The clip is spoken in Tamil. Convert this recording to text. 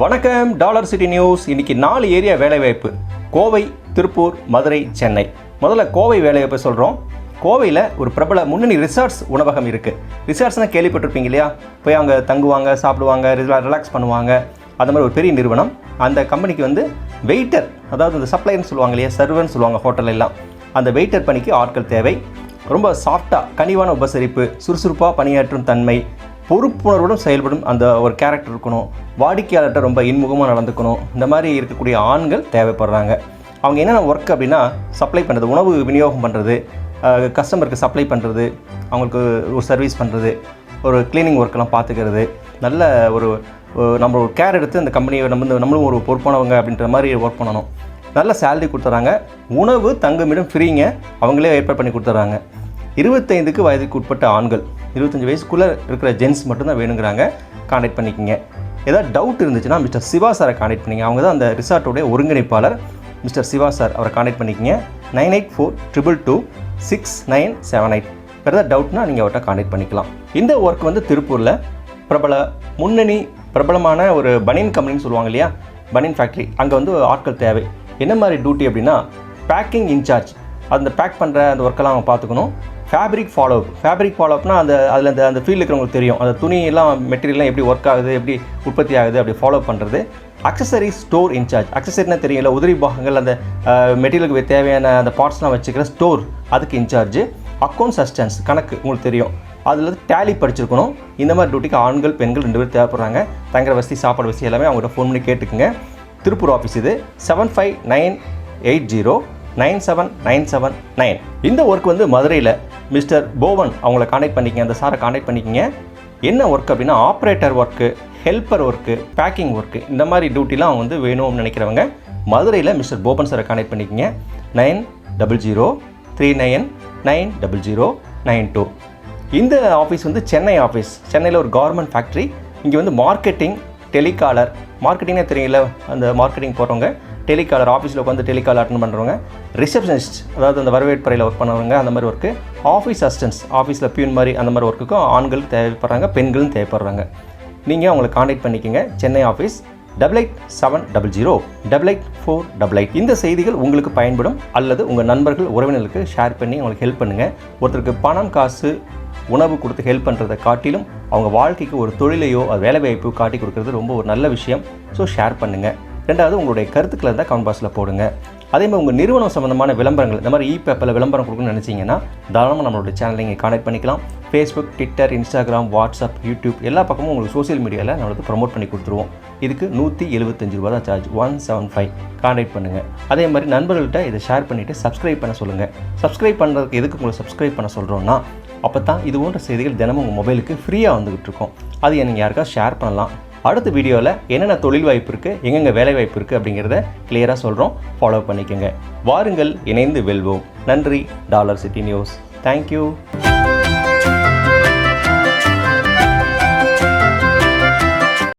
வணக்கம் டாலர் சிட்டி நியூஸ். இன்னைக்கு நாலு ஏரியா வேலைவாய்ப்பு. கோவை திருப்பூர் மதுரை சென்னை. முதல்ல கோவை வேலைவாய்ப்பு சொல்கிறோம் கோவையில் ஒரு பிரபல முன்னணி ரிசார்ட்ஸ் உணவகம் இருக்குது ரிசார்ட்ஸ்னால் கேள்விப்பட்டிருப்பீங்க இல்லையா? போய் அங்கே தங்குவாங்க சாப்பிடுவாங்க ரிலாக்ஸ் பண்ணுவாங்க. அந்த மாதிரி ஒரு பெரிய நிறுவனம். அந்த கம்பெனிக்கு வந்து வெயிட்டர் அதாவது இந்த சப்ளைன்னு சொல்லுவாங்க இல்லையா? சர்வர்னு சொல்லுவாங்க ஹோட்டலெல்லாம் எல்லாம். அந்த வெயிட்டர் பணிக்கு ஆட்கள் தேவை. ரொம்ப சாஃப்டாக கனிவான உபசரிப்பு சுறுசுறுப்பாக பணியாற்றும் தன்மை பொறுப்புணர்வுடன் செயல்படும் அந்த ஒரு கேரக்டர் இருக்கணும். வாடிக்கையாளர்கிட்ட ரொம்ப இன்முகமாக நடந்துக்கணும். இந்த மாதிரி இருக்கக்கூடிய ஆண்கள் தேவைப்படுறாங்க. அவங்க என்னென்ன ஒர்க் அப்படின்னா சப்ளை பண்ணுறது உணவு விநியோகம் பண்ணுறது கஸ்டமருக்கு சப்ளை பண்ணுறது அவங்களுக்கு ஒரு சர்வீஸ் பண்ணுறது ஒரு க்ளீனிங் ஒர்க்கெல்லாம் பார்த்துக்கிறது நல்ல ஒரு நம்ம ஒரு கேர் எடுத்து அந்த கம்பெனியை நம்ம வந்து நம்மளும் ஒரு பொறுப்பானவங்க அப்படின்ற மாதிரி ஒர்க் பண்ணணும். நல்ல சேலரி கொடுத்துட்றாங்க உணவு தங்குமிடம் ஃப்ரீங்க அவங்களே ஏற்பாடு பண்ணி கொடுத்துட்றாங்க இருபத்தைந்துக்கு வயதுக்கு உட்பட்ட ஆண்கள். இருபத்தஞ்சி வயசுக்குள்ளே இருக்கிற ஜென்ஸ் மட்டும்தான் வேணுங்கிறாங்க. காண்டாக்ட் பண்ணிக்கங்க. ஏதாவது டவுட் இருந்துச்சுன்னா மிஸ்டர் சிவா சாரை காண்டாக்ட் பண்ணிங்க. அவங்க தான் அந்த ரிசார்ட்டோடைய ஒருங்கிணைப்பாளர். மிஸ்டர் சிவா சார் அவரை காண்டாக்ட் பண்ணிக்கிங்க. Nine eight four triple two six nine seven eight வேறு ஏதாவது டவுட்னா நீங்கள் அவர்கிட்ட காண்டாக்ட் பண்ணிக்கலாம். இந்த ஒர்க் வந்து திருப்பூரில் பிரபல முன்னணி பிரபலமான ஒரு பனியன் கம்பெனின்னு சொல்லுவாங்க இல்லையா? பனியன் ஃபேக்ட்ரி அங்கே வந்து ஆட்கள் தேவை. என்ன மாதிரி டியூட்டி அப்படின்னா பேக்கிங் இன்சார்ஜ் அந்த பேக் பண்ணுற அந்த ஒர்க்கெல்லாம் அவங்க பார்த்துக்கணும். ஃபேப்ரிக் ஃபாலோ ஃபேப்ரிக் ஃபாலோஅப்னா அந்த அதில் அந்த அந்த ஃபீல்டு இருக்கிறவங்களுக்கு தெரியும். அந்த துணியெல்லாம் மெட்டீரியல்லாம் எப்படி ஒர்க் ஆகுது எப்படி உற்பத்தி ஆகுது அப்படி ஃபாலோ பண்ணுறது அக்சசரி ஸ்டோர் இன்சார்ஜ் அக்சசரினா தெரியல உதிரி பாகங்கள் அந்த மெட்டீரியலுக்கு தேவையான அந்த பார்ட்ஸ்லாம் வச்சுக்கிற ஸ்டோர் அதுக்கு இன்சார்ஜ் அக்கௌண்ட் சஸ்டன்ஸ் கணக்கு உங்களுக்கு தெரியும். அதில் டேலி படிச்சிருக்கணும். இந்த மாதிரி டியூட்டிக்கு ஆண்கள் பெண்கள் ரெண்டு பேர் தேவைப்படுறாங்க. தங்குற வசதி சாப்பாடு வசதி எல்லாமே அவங்கள்ட்ட ஃபோன் பண்ணி கேட்டுக்குங்க. திருப்பூர் ஆஃபீஸ் இது seven five nine eight zero nine seven nine seven nine இந்த ஒர்க் வந்து மதுரையில் மிஸ்டர் போவன் அவங்கள காண்டாக்ட் பண்ணிக்கங்க அந்த சாரை காண்டாக்ட் பண்ணிக்கிங்க. என்ன ஒர்க் அப்படின்னா operator work helper work packing work இந்த மாதிரி டியூட்டிலாம் அவங்க வந்து வேணும்னு நினைக்கிறவங்க மதுரையில் மிஸ்டர் போபன் சாரை காண்டாக்ட் பண்ணிக்கிங்க. Nine double zero three nine nine double zero nine two. இந்த ஆஃபீஸ் வந்து சென்னை ஆஃபீஸ் சென்னையில் ஒரு கவர்மெண்ட் ஃபேக்ட்ரி இங்கே வந்து மார்க்கெட்டிங் டெலிகாலர் மார்க்கெட்டிங்னே தெரியல அந்த மார்க்கெட்டிங் போகிறவங்க டெலிகாலர் ஆஃபீஸில் உட்காந்து டெலிகால் அட்டன் பண்ணுறவங்க ரிசப்ஷனிஸ்ட் அதாவது அந்த வரவேற்பறையில் ஒர்க் பண்ணுறவங்க அந்த மாதிரி ஒர்க்கு ஆஃபீஸ் அசிஸ்டன்ஸ் ஆஃபீஸில் பியூன் மாதிரி அந்த மாதிரி ஒர்க்குக்கும் ஆண்கள் தேவைப்படுறாங்க பெண்களும் தேவைப்படுறாங்க. நீங்கள் அவங்களை காண்டாக்ட் பண்ணிக்கோங்க. Chennai office double eight seven double zero double eight four double eight இந்த செய்திகள் உங்களுக்கு பயன்படும் அல்லது உங்கள் நண்பர்கள் உறவினர்களுக்கு ஷேர் பண்ணி அவங்களுக்கு ஹெல்ப் பண்ணுங்கள் ஒருத்தருக்கு பணம் காசு உணவு கொடுத்து ஹெல்ப் பண்ணுறதை காட்டிலும் அவங்க வாழ்க்கைக்கு ஒரு தொழிலையோ அது வேலைவாய்ப்போ காட்டி கொடுக்கறது ரொம்ப ஒரு நல்ல விஷயம். ஸோ ஷேர் பண்ணுங்கள் ரெண்டாவது உங்களுடைய கருத்துக்களை இருந்தால் கமெண்ட் பாக்ஸில் போடுங்க. அதே மாதிரி உங்கள் நிறுவனம் சம்மந்தமான விளம்பரங்கள் இந்த மாதிரி இ பேப்பரில் விளம்பரம் கொடுக்கணும்னு நினச்சிங்கன்னா தாராளமாக நம்மளோட சேனலை நீங்கள் கான்டாக்ட் பண்ணிக்கலாம். Facebook Twitter Instagram WhatsApp YouTube எல்லா பக்கமும் உங்களுக்கு சோஷியல் மீடியாவில் நம்மளுக்கு ப்ரொமோட் பண்ணி கொடுத்துருவோம். இதுக்கு நூற்றி எழுபத்தஞ்சு ரூபா தான் charge one seven five contact பண்ணுங்கள் அதே மாதிரி நண்பர்கள்ட்ட இதை ஷேர் பண்ணிவிட்டு சப்ஸ்கிரைப் பண்ண சொல்லுங்கள் சப்ஸ்கிரைப் பண்ணுறதுக்கு எதுக்கு உங்களை சப்ஸ்கிரைப் பண்ண சொல்கிறோன்னா அப்போ தான் இது போன்ற செய்திகள் தினமும் உங்கள் மொபைலுக்கு ஃப்ரீயாக வந்துகிட்டு இருக்கும். அது நீங்கள் யாருக்காவது ஷேர் பண்ணலாம். அடுத்த வீடியோவில் என்னென்ன தொழில் வாய்ப்பு இருக்குது எங்கெங்கே வேலை வாய்ப்பு இருக்குது அப்படிங்கிறத கிளியராக சொல்கிறோம் ஃபாலோ பண்ணிக்கோங்க. வாருங்கள் இணைந்து வெல்வோம். நன்றி டாலர் சிட்டி நியூஸ். தேங்க்யூ